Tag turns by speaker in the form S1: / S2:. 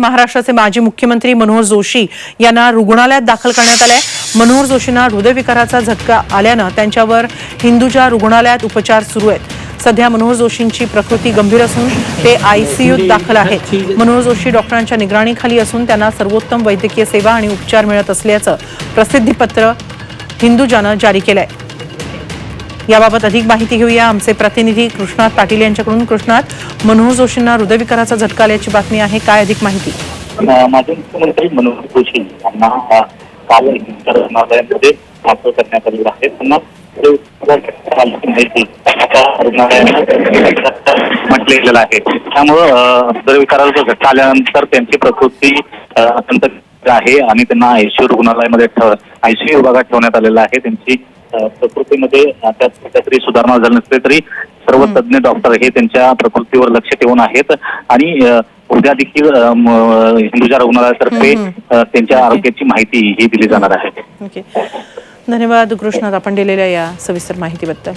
S1: महाराष्ट्राचे माजी मुख्यमंत्री मनोहर जोशी यांना रुग्णालयात दाखल करण्यात आलंय. मनोहर जोशींना हृदयविकाराचा झटका आल्यानं त्यांच्यावर हिंदुजा रुग्णालयात उपचार सुरू आहेत. सध्या मनोहर जोशींची प्रकृती गंभीर असून ते आयसीयूत दाखल आहेत. मनोहर जोशी डॉक्टरांच्या निगराणीखाली असून त्यांना सर्वोत्तम वैद्यकीय सेवा आणि उपचार मिळत असल्याचं प्रसिद्धीपत्र हिंदुजानं जारी केलं आहे याबाबत अधिक माहिती घेऊया. आमचे प्रतिनिधी कृष्णात पाटील यांच्याकडून. कृष्णात मनोहर जोशींना हृदयविकाराचा झटका आल्याची बातमी आहे. काय अधिक माहिती?
S2: माजी मुख्यमंत्री मनोहर जोशी यांना काल रुग्णालयामध्ये दाखल करण्यात आलेलं आहे. त्यांना माहिती आता रुग्णालयानं म्हटलेलं आहे. त्यामुळं हृदयविकाराचा झटका आल्यानंतर त्यांची प्रकृती अत्यंत आहे आणि त्यांना आयसीयू रुग्णालयामध्ये आयसीयू विभागात ठेवण्यात आलेलं आहे. त्यांची प्रकृतीमध्ये अ, त्यात कुठल्या तरी सुधारणा झाली नसली तरी सर्व तज्ज्ञ डॉक्टर हे त्यांच्या प्रकृतीवर लक्ष ठेवून आहेत. आणि उद्या देखील हिंदुजा रुग्णालयातर्फे त्यांच्या आरोग्याची माहिती ही दिली जाणार आहे.
S1: ओके. धन्यवाद कृष्णात आपण दिलेल्या या सविस्तर माहितीबद्दल.